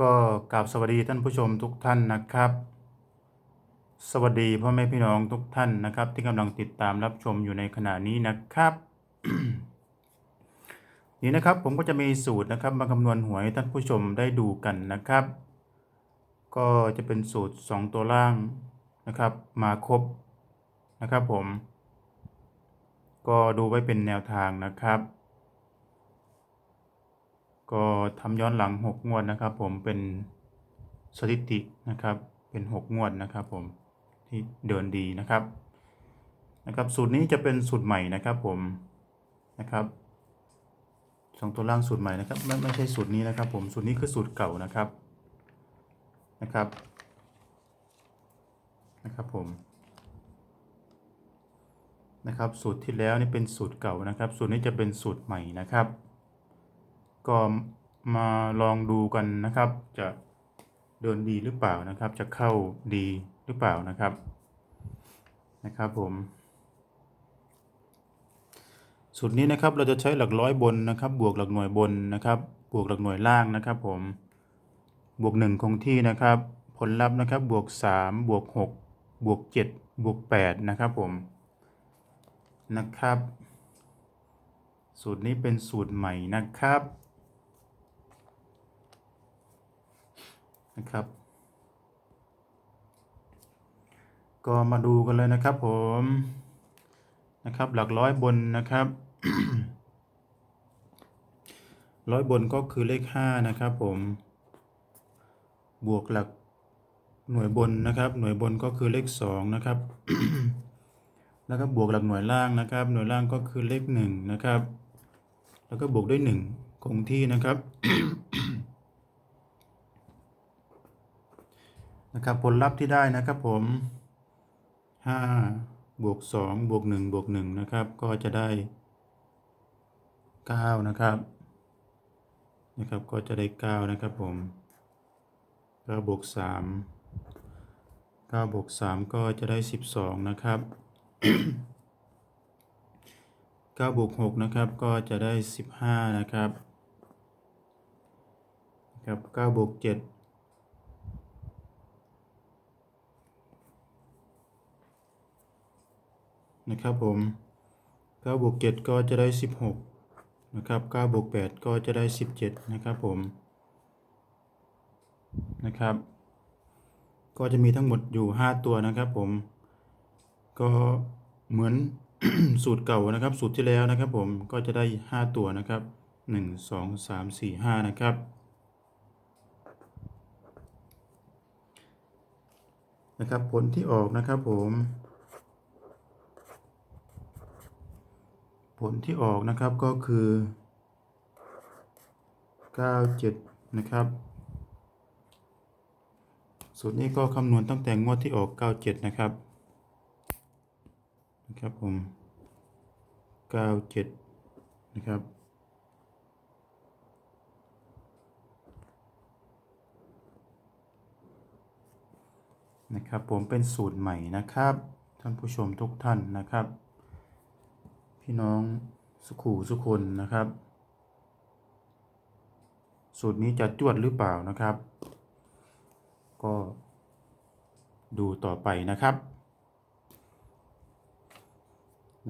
ก็กราบสวัสดีท่านผู้ชมทุกท่านนะครับ สวัสดีพ่อแม่พี่น้องทุกท่านนะครับ ที่กำลังติดตามรับชมอยู่ในขณะนี้นะครับ นี่นะครับผมก็จะมีสูตรนะครับมาคำนวณหวยท่านผู้ชมได้ดูกันนะครับ ก็จะเป็นสูตร 2 ตัวล่างนะครับ มาครบนะครับผม ก็ดูไว้เป็นแนวทางนะครับ ก็ทำย้อนหลัง 6 งวดนะครับ ผมเป็นสถิตินะครับเป็น 6 งวดนะครับ ผมที่เดินดีนะครับนะครับ สูตรนี้จะเป็นสูตรใหม่นะครับ ผมนะครับสองตัวล่างสูตรใหม่นะครับไม่ไม่ใช่สูตรนี้นะครับ ผมสูตรนี้คือสูตรเก่านะครับนะครับนะครับผมนะครับสูตรที่แล้วนี่เป็นสูตรเก่านะครับ สูตรนี้จะเป็นสูตรใหม่นะครับ ก็มาลองดูกันนะครับ จะเดินดีหรือเปล่านะครับ จะเข้าดีหรือเปล่านะครับนะครับผมสูตรนี้นะครับเราจะใช้หลักร้อยบนนะครับ บวกหลักหน่วยบนนะครับ บวกหลักหน่วยล่างนะครับ ผมบวกหนึ่งคงที่นะครับ ผลลัพธ์นะครับบวกสามบวกหกบวกเจ็ดบวกแปดนะครับผมนะครับ สูตรนี้เป็นสูตรใหม่นะครับ นะครับ ก็มาดูกันเลยนะครับผมนะครับหลักร้อยบนนะครับร้อยบนก็คือเลขห้านะครับผมบวกหลักหน่วยบนนะครับ หน่วยบนก็คือเลขสองนะครับ แล้วก็บวกหลักหน่วยล่างนะครับ หน่วยล่างก็คือเลขหนึ่งนะครับ แล้วก็บวกด้วยหนึ่งคงที่นะครับ นะครับผลลัพธ์ที่ได้นะครับผม5บวก2บวก1บวก1นะครับก็จะได้9นะครับนะครับก็จะได้9นะครับผม9บวก3 9บวก3ก็จะได้ 12 นะครับ9บวก6นะครับก็จะได้ 15 นะครับครับ9บวก7 นะครับผมเก้าบวกเจ็ดก็จะได้สิบหกนะครับเก้าบวกแปดก็จะได้สิบเจ็ดนะครับผมนะครับ ก็จะมีทั้งหมดอยู่ห้าตัวนะครับผม ก็เหมือนสูตรเก่านะครับ สูตรที่แล้วนะครับผมก็จะได้ห้าตัวนะครับหนึ่งสองสามสี่ห้านะครับ นะครับผลที่ออกนะครับผม ผลที่ออกนะครับก็คือ 97 นะครับ สูตรนี้ก็คำนวณตั้งแต่งวดที่ออก 97 นะครับ นะครับผม 97 นะครับนะครับผมเป็นสูตรใหม่นะครับ ท่านผู้ชมทุกท่านนะครับ พี่น้องสุขูสุคนนะครับ สูตรนี้จะจวดหรือเปล่านะครับ ก็ดูต่อไปนะครับ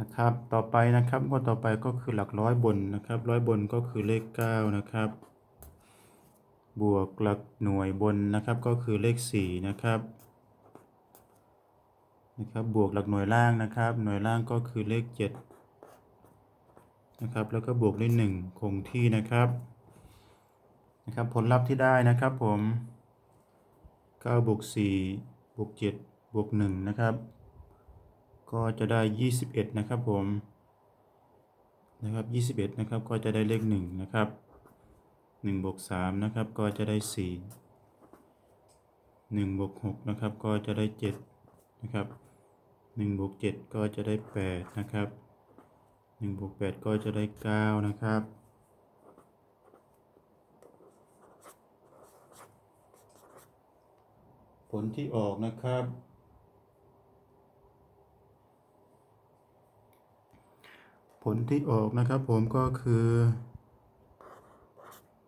นะครับ ต่อไปนะครับก็ต่อไปก็คือหลักร้อยบนนะครับร้อยบนก็คือเลขเก้านะครับ บวกหลักหน่วยบนนะครับก็คือเลขสี่นะครับนะครับ บวกหลักหน่วยล่างนะครับ หน่วยล่างก็คือเลขเจ็ด นะครับ แล้วก็บวกด้วยหนึ่งคงที่นะครับนะครับ ผลลัพธ์ที่ได้นะครับผมเก้าบวกสี่บวกเจ็ดบวกหนึ่งนะครับ ก็จะได้ยี่สิบเอ็ดนะครับผมนะครับยี่สิบเอ็ดนะครับก็จะได้เลขหนึ่งนะครับหนึ่งบวกสามนะครับก็จะได้สี่หนึ่งบวกหกนะครับก็จะได้เจ็ดนะครับหนึ่งบวกเจ็ดก็จะได้แปดนะครับ หนึ่งบวกแปดก็จะได้เก้านะครับ ผลที่ออกนะครับผลที่ออกนะครับผมก็คือ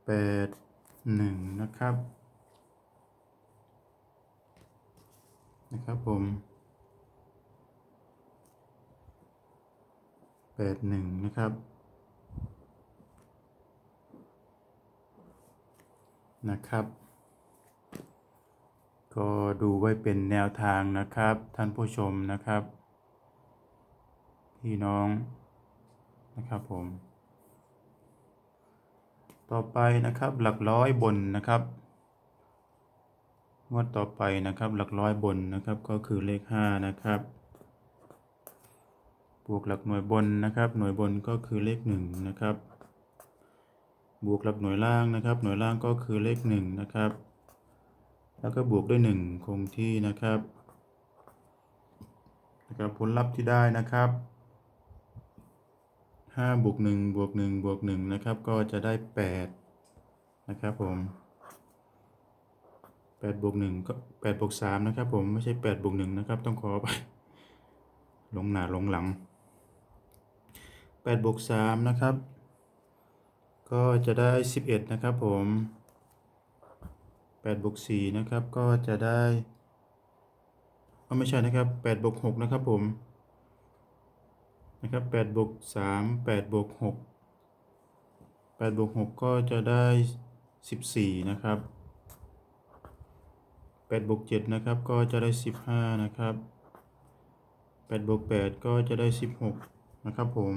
8 1 นะครับ นะครับผม ดหนึ่งนะครับ นะครับ ก็ดูไว้เป็นแนวทางนะครับ ท่านผู้ชมนะครับ พี่น้องนะครับผม ต่อไปนะครับหลักร้อยบนนะครับงวดต่อไปนะครับหลักร้อยบนนะครับก็คือเลขห้านะครับ บวกหลักหน่วยบนนะครับ หน่วยบนก็คือเลขหนึ่งนะครับ บวกหลักหน่วยล่างนะครับ หน่วยล่างก็คือเลขหนึ่งนะครับ แล้วก็บวกด้วยหนึ่งคงที่นะครับนะครับผลลัพธ์ที่ได้นะครับห้าบวกหนึ่งบวกหนึ่งบวกหนึ่งนะครับ ก็จะได้แปดนะครับผมแปดบวกหนึ่งก็แปดบวกสามนะครับผม ไม่ใช่แปดบวกหนึ่งนะครับ ต้องขอไป ลงหนาลงหลัง แปดบวกสามนะครับ ก็จะได้สิบเอ็ดนะครับผมแปดบวกสี่นะครับ ก็จะได้ไม่ใช่นะครับแปดบวกหกนะครับผม นะครับแปดบวกสามแปดบวกหกแปดบวกหกก็จะได้สิบสี่นะครับแปดบวกเจ็ดนะครับ ก็จะได้สิบห้านะครับแปดบวกแปดก็จะได้สิบหกนะครับผม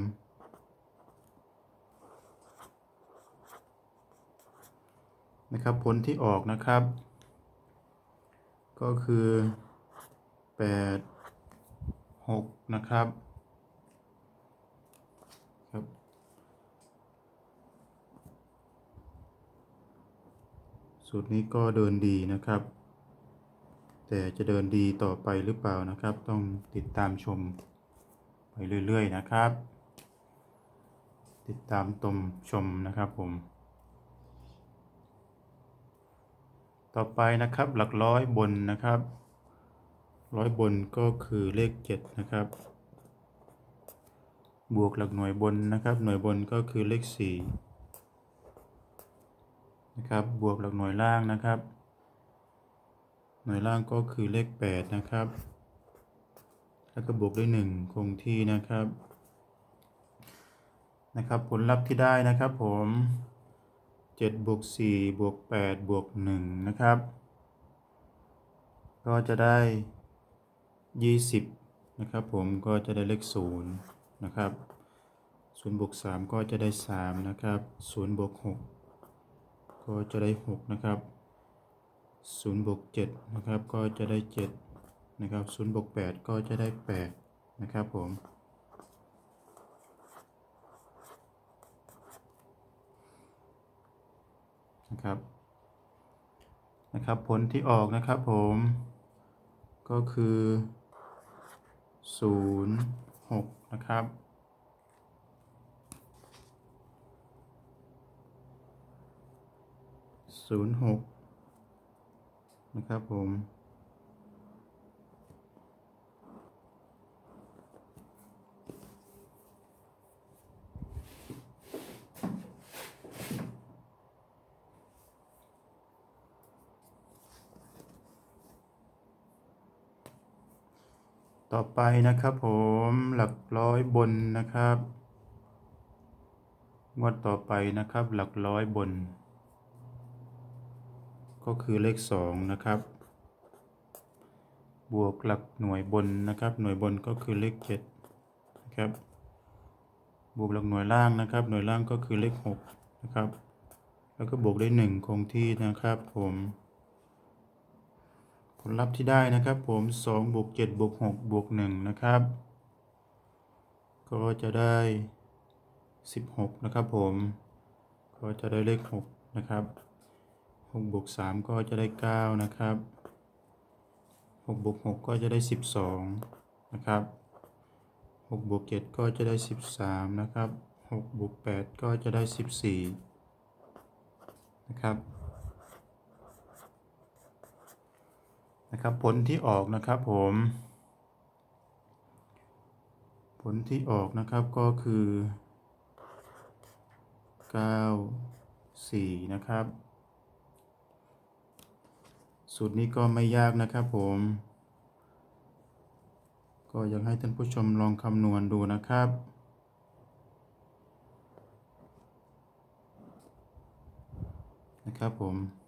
นะครับ ผลที่ออกนะครับ ก็คือแปดหกนะครับครับสูตรนี้ก็เดินดีนะครับ แต่จะเดินดีต่อไปหรือเปล่านะครับ ต้องติดตามชมไปเรื่อยๆนะครับ ติดตามตมชมนะครับผม ต่อไปนะครับหลักร้อยบนนะครับ ร้อยบนก็คือเลขเจ็ดนะครับ บวกหลักหน่วยบนนะครับ หน่วยบนก็คือเลขสี่นะครับ บวกหลักหน่วยล่างนะครับ หน่วยล่างก็คือเลขแปดนะครับ แล้วก็บวกด้วยหนึ่งคงที่นะครับนะครับผลลัพธ์ที่ได้นะครับผม เจ็ดบวกสี่บวกแปดบวกหนึ่งนะครับ ก็จะได้ยี่สิบนะครับผมก็จะได้เลขศูนย์นะครับศูนย์บวกสามก็จะได้สามนะครับศูนย์บวกหกก็จะได้หกนะครับศูนย์บวกเจ็ดนะครับก็จะได้เจ็ดนะครับศูนย์บวกแปดก็จะได้แปดนะครับผม นะครับ นะครับ ผลที่ออกนะครับผม ก็คือ 0 6 นะครับ0 6นะครับผม ต่อไปนะครับผมหลักร้อยบนนะครับงวดต่อไปนะครับหลักร้อยบน ก็คือเลขสองนะครับ บวกหลักหน่วยบนนะครับ หน่วยบนก็คือเลขเจ็ดนะครับบวกหลักหน่วยล่างนะครับ หน่วยล่างก็คือเลขหกนะครับ แล้วก็บวกได้หนึ่งคงที่นะครับผม ผลลัพธ์ที่ได้นะครับผม2บวก7บวก6บวก1นะครับ ก็จะได้ 16 นะครับผม ก็จะได้เลข 6 นะครับ6บวก3ก็จะได้ 9 นะครับ6บวก6ก็จะได้ 12 นะครับ6บวก7ก็จะได้ 13 นะครับ6บวก8ก็จะได้ 14 นะครับ นะครับผลที่ออกนะครับผม ผลที่ออกนะครับก็คือ 9 4 นะครับ สูตรนี้ก็ไม่ยากนะครับผม ก็อยากให้ท่านผู้ชมลองคำนวณดูนะครับนะครับผม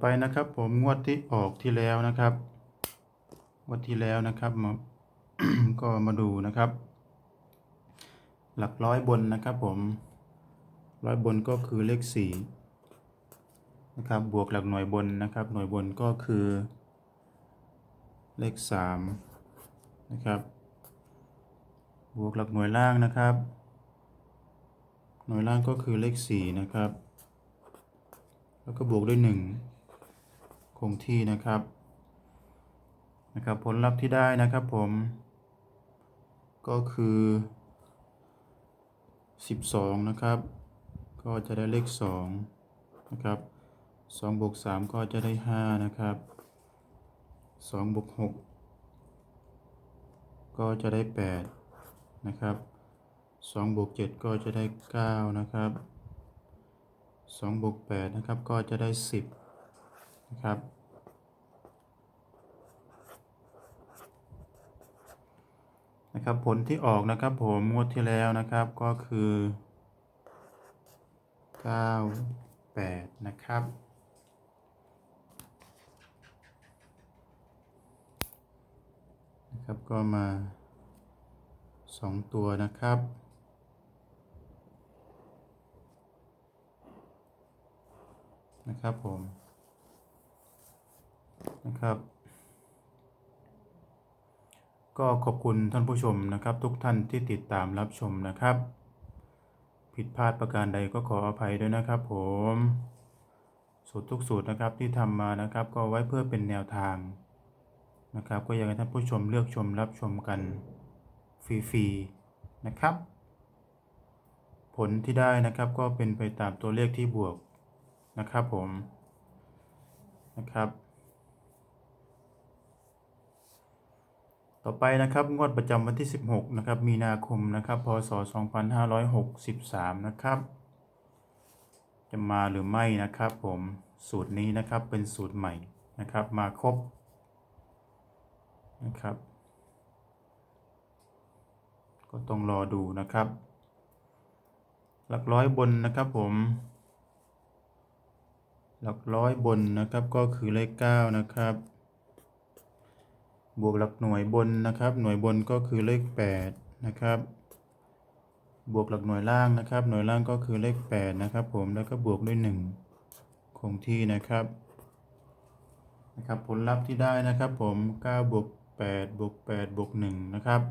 ไปนะครับผมงวดที่ออกที่แล้วนะครับ งวดที่แล้วนะครับมาก็มาดูนะครับ หลักร้อยบนนะครับผมร้อยบนก็คือเลขสี่นะครับบวกหลักหน่วยบนนะครับ หน่วยบนก็คือ เลขสามนะครับ บวกหลักหน่วยล่างนะครับ หน่วยล่างก็คือเลขสี่นะครับแล้วก็บวกด้วยหนึ่ งคงที่นะครับนะครับผลลัพธ์ที่ได้นะครับผม ก็คือ 12 นะครับ ก็จะได้เลข 2 นะครับ2บวก3ก็จะได้ 5 นะครับ2บวก6ก็จะได้ 8 นะครับ2บวก7ก็จะได้ 9 นะครับ2บวก8นะครับก็จะได้ 10 นะครับ นะครับผลที่ออกนะครับผมงวดที่แล้วนะครับก็คือ9 8นะครับ นะครับก็มา2ตัวนะครับนะครับผมนะครับ ก็ขอบคุณท่านผู้ชมนะครับ ทุกท่านที่ติดตามรับชมนะครับ ผิดพลาดประการใดก็ขออภัยด้วยนะครับ ผม สูตรทุกสูตรนะครับที่ทำมานะครับ ก็ไว้เพื่อเป็นแนวทางนะครับ ก็อยากให้ท่านผู้ชมเลือกชมรับชมกันฟรีๆนะครับ ผลที่ได้นะครับก็เป็นไปตามตัวเลขที่บวกนะครับผมนะครับ ต่อไปนะครับงวดประจำวันที่ 16นะครับมีนาคมนะครับพศ 2563 นะครับ จะมาหรือไม่นะครับผมสูตรนี้นะครับเป็นสูตรใหม่นะครับมาครบนะครับ ก็ต้องรอดูนะครับ หลักร้อยบนนะครับผม หลักร้อยบนนะครับก็คือเลข 9 นะครับ บวกหลักหน่วยบนนะครับ หน่วยบนก็คือเลข 8 นะครับ บวกหลักหน่วยล่างนะครับ หน่วยล่างก็คือเลข 8 นะครับ ผมแล้วก็บวกด้วย 1 คงที่นะครับนะครับ ผลลัพธ์ที่ได้นะครับ ผม9บวก8บวก8บวก1นะครับ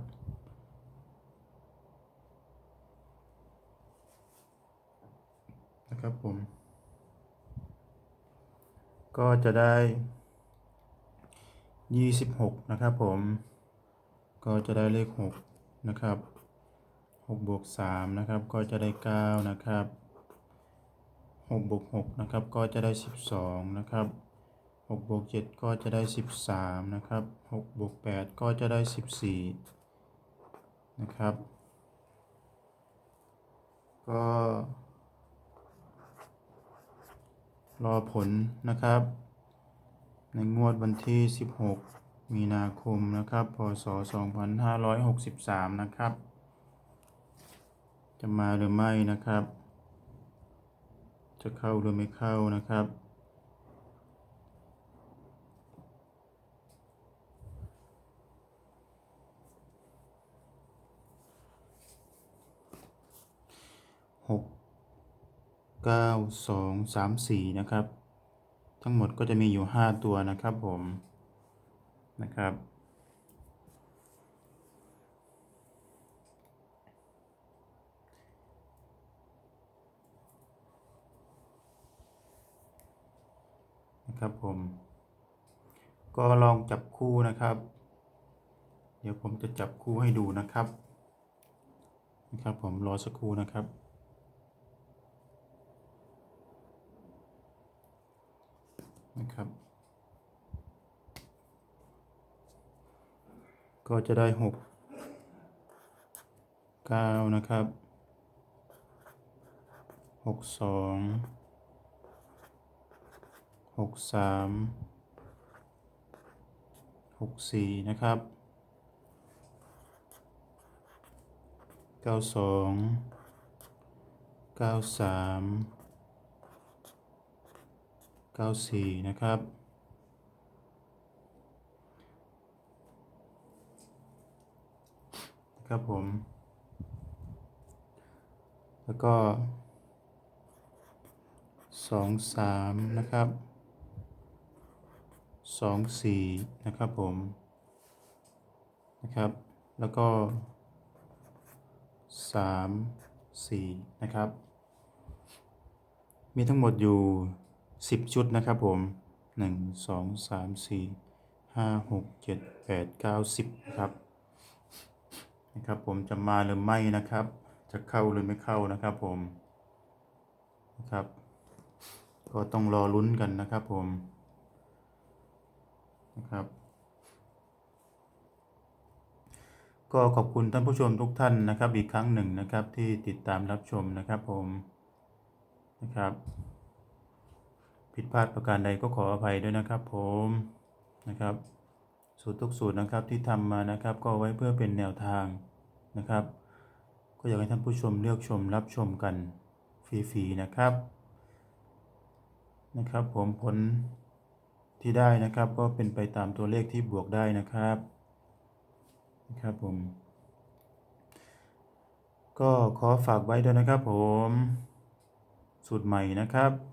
นะครับผม ก็จะได้ 26นะครับผม ก็จะได้เลข6นะครับ6บวก3นะครับ ก็จะได้9นะครับ6บวก6นะครับ ก็จะได้12นะครับ6บวก7ก็จะได้13นะครับ6บวก8ก็จะได้14นะครับ ก็รอผลนะครับ ในงวดวันที่ 16 มีนาคมนะครับ พศ 2563 นะครับ จะมาหรือไม่นะครับ จะเข้าหรือไม่เข้านะครับ หกเก้าสองสามสี่นะครับ ทั้งหมดก็จะมีอยู่ห้าตัวนะครับผมนะครับ นะครับผม ก็ลองจับคู่นะครับ เดี๋ยวผมจะจับคู่ให้ดูนะครับ นะครับผมรอสักครู่นะครับ นะ ครับ ก็จะได้หกเก้านะครับหกสองหกสามหกสี่นะครับเก้าสองเก้าสาม เก้าสี่นะครับ ครับผม แล้วก็สองสามนะครับสองสี่นะครับผม นะครับ แล้วก็สามสี่นะครับ มีทั้งหมดอยู่ สิบชุดนะครับผมหนึ่งสองสามสี่ห้าหกเจ็ดแปดเก้าสิบนะครับนะครับผมจะมาหรือไม่นะครับ จะเข้าหรือไม่เข้านะครับผมนะครับ ก็ต้องรอลุ้นกันนะครับผมนะครับก็ขอบคุณท่านผู้ชมทุกท่านนะครับ อีกครั้งหนึ่งนะครับที่ติดตามรับชมนะครับผมนะครับ ผิดพลาดประการใดก็ขออภัยด้วยนะครับผมนะครับสูตรทุกสูตรนะครับที่ทำมานะครับก็ไว้เพื่อเป็นแนวทางนะครับ ก็อยากให้ท่านผู้ชมเลือกชมรับชมกันฟรีๆนะครับนะครับผมผลที่ได้นะครับก็เป็นไปตามตัวเลขที่บวกได้นะครับนะครับผม ก็ขอฝากไว้ด้วยนะครับผม สูตรใหม่นะครับ